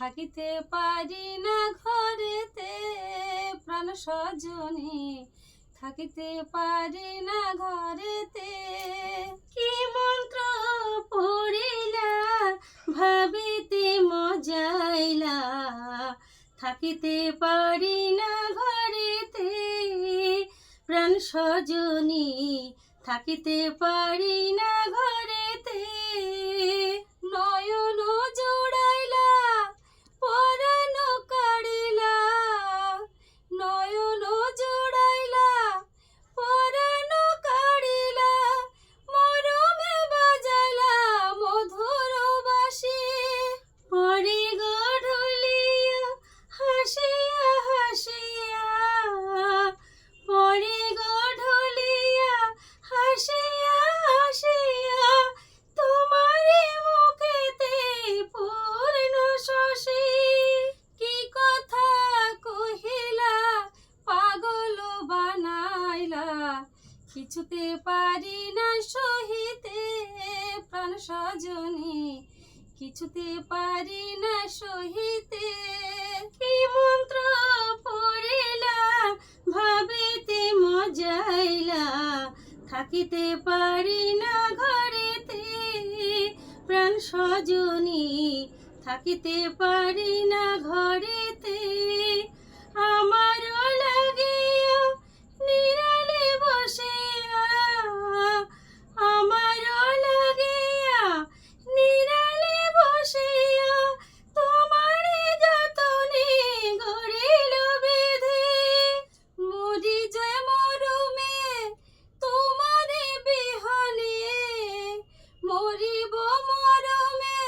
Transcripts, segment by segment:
থাকিতে পারি না ঘরেতে, প্রাণ সজনী থাকিতে পারি না ঘরেতে, কি মন্ত্র পড়িলা, ভাবিতে মজাইলা। থাকিতে পারি না ঘরেতে, প্রাণ সজনী থাকিতে পারি না ঘরেতে কিছুতে পারি না সহিতে প্রাণ সজনী। কিছুতে পারি না সহিতে কি মন্ত্র পড়িলা, ভাবিতে মজাইলা। থাকিতে পারি না ঘরেতে প্রাণ সজনী। থাকিতে পারি না ঘরেতে আমার মরিব মরমে,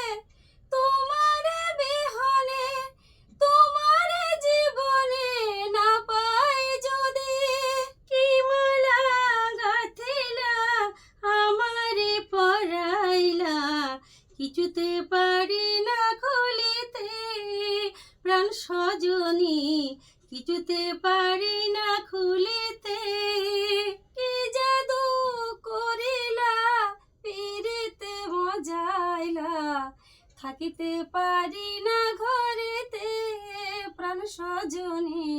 তোমারে বিহনে, তোমারে জীবনে না পাই যদি। কি মালা গাথিলা আমারে পরাইলা, কিছুতে পারি না খুলিতে। প্রাণ সজনী, কিছুতে পারি না খুলিতে। থাকিতে পারি না ঘরেতে প্রাণ সজনী।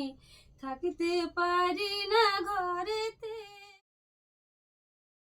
থাকিতে পারি না ঘরেতে